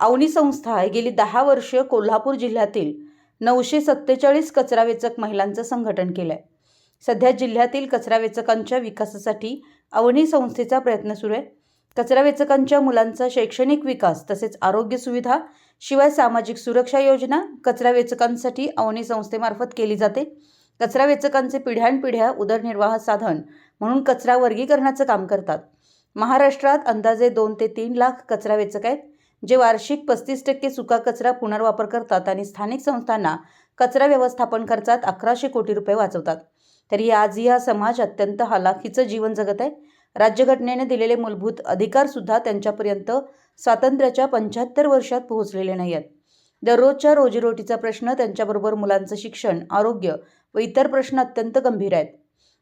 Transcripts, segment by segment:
अवनी संस्था आहे गेली दहा वर्ष कोल्हापूर जिल्ह्यातील नऊशे सत्तेचाळीस कचरा वेचक महिलांचं संघटन केलं आहे सध्या जिल्ह्यातील कचरा वेचकांच्या विकासासाठी अवनी संस्थेचा प्रयत्न सुरू आहे. कचरा वेचकांच्या मुलांचा शैक्षणिक विकास तसेच आरोग्य सुविधा शिवाय सामाजिक सुरक्षा योजना कचरा वेचकांसाठी अवनी संस्थेमार्फत केली जाते. कचरा वेचकांचे पिढ्यानपिढ्या उदरनिर्वाह साधन म्हणून कचरा वर्गीकरणाचं काम करतात. महाराष्ट्रात अंदाजे दोन ते तीन लाख कचरा वेचक आहेत. जे वार्षिक पस्तीस टक्के सुका कचरा पुनर्वापर करतात आणि स्थानिक संस्थांना कचरा व्यवस्थापन खर्चात अकराशे कोटी रुपये वाचवतात. तरी आजही हा समाज अत्यंत हालाखीचं जीवन जगत आहे. राज्यघटनेने दिलेले मूलभूत अधिकारसुद्धा त्यांच्यापर्यंत स्वातंत्र्याच्या पंच्याहत्तर वर्षात पोहोचलेले नाही आहेत. दररोजच्या रोजीरोटीचा प्रश्न त्यांच्याबरोबर मुलांचं शिक्षण आरोग्य व इतर प्रश्न अत्यंत गंभीर आहेत.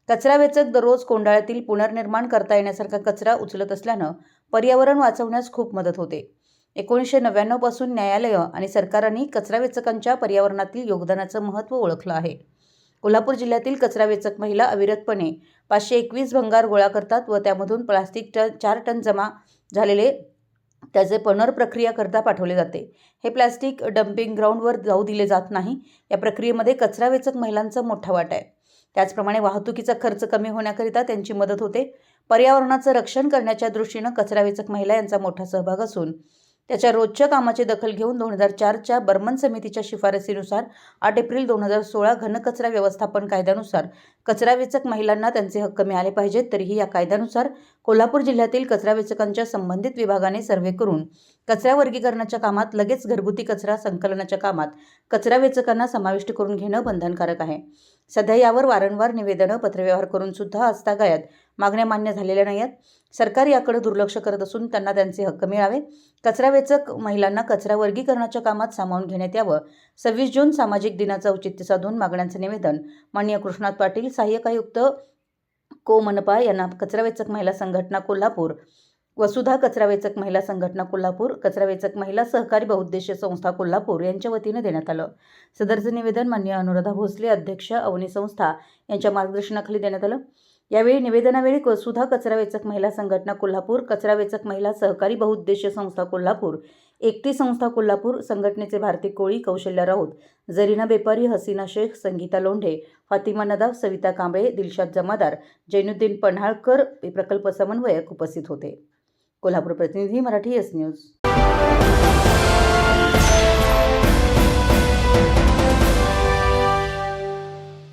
कचरा वेचक दररोज कोंडाळ्यातील पुनर्निर्माण करता येण्यासारखा कचरा उचलत असल्यानं पर्यावरण वाचवण्यास खूप मदत होते. एकोणीसशे नव्याण्णवपासून न्यायालयं आणि सरकारांनी कचरा वेचकांच्या पर्यावरणातील योगदानाचं महत्त्व ओळखलं आहे. कोल्हापूर जिल्ह्यातील कचरा वेचक महिला अविरतपणे पाचशे एकवीस भंगार गोळा करतात व त्यामधून प्लास्टिक टन चार टन जमा झालेले त्याचे पुनर्प्रक्रिया करता पाठवले जाते. हे प्लॅस्टिक डम्पिंग ग्राउंडवर जाऊ दिले जात नाही. या प्रक्रियेमध्ये कचरा वेचक महिलांचा मोठा वाटा आहे. त्याचप्रमाणे वाहतुकीचा खर्च कमी होण्याकरिता त्यांची मदत होते. पर्यावरणाचं रक्षण करण्याच्या दृष्टीनं कचरा वेचक महिला यांचा मोठा सहभाग असून त्याच्या रोजच्या कामाची दखल घेऊन दोन हजार चारच्या बर्मन समितीच्या शिफारसीनुसार आठ एप्रिल दोन हजार सोळा घनकचरा व्यवस्थापन कायद्यानुसार कचरा वेचक महिलांना त्यांचे हक्क मिळाले पाहिजेत. तरीही या कायद्यानुसार कोल्हापूर जिल्ह्यातील कचरा वेचकांच्या संबंधित विभागाने सर्व्हे करून कचरा वर्गीकरणाच्या कामात लगेच घरगुती कचरा संकलनाच्या कामात कचरा वेचकांना समाविष्ट करून घेणं बंधनकारक आहे. सध्या यावर वारंवार निवेदनं पत्रव्यवहार करून सुद्धा आजतागायत मागण्या मान्य झालेल्या नाही आहेत सरकार याकडे दुर्लक्ष करत असून त्यांना त्यांचे हक्क मिळावे. कचरा वेचक महिलांना कचरा वर्गीकरणाच्या कामात सामावून घेण्यात यावं. सव्वीस जून सामाजिक दिनाचं औचित्य साधून मागण्यांचं निवेदन. माननीय कृष्णात पाटील सहाय्यक आयुक्त को मनपा यांना कचरा वेचक महिला संघटना कोल्हापूर. वसुधा कचरा वेचक महिला संघटना कोल्हापूर कचरा वेचक महिला सहकारी बहुउद्देशीय संस्था कोल्हापूर यांच्या वतीनं देण्यात आलं. सदरचं निवेदन मान्य अनुराधा भोसले अध्यक्ष अवनी संस्था यांच्या मार्गदर्शनाखाली देण्यात आलं. यावेळी निवेदनावेळी वसुधा कचरा वेचक महिला संघटना कोल्हापूर कचरा वेचक महिला सहकारी बहुउद्देशीय संस्था कोल्हापूर एकटी संस्था कोल्हापूर संघटनेचे भारती कोळी कौशल्य राऊत जरीना बेपारी हसीना शेख संगीता लोंढे फातिमा नदाफ सविता कांबळे दिलशाद जमादार जैनुद्दीन पन्हाळकर प्रकल्प समन्वयक उपस्थित होते. कोल्हापूर प्रतिनिधी मराठी एस न्यूज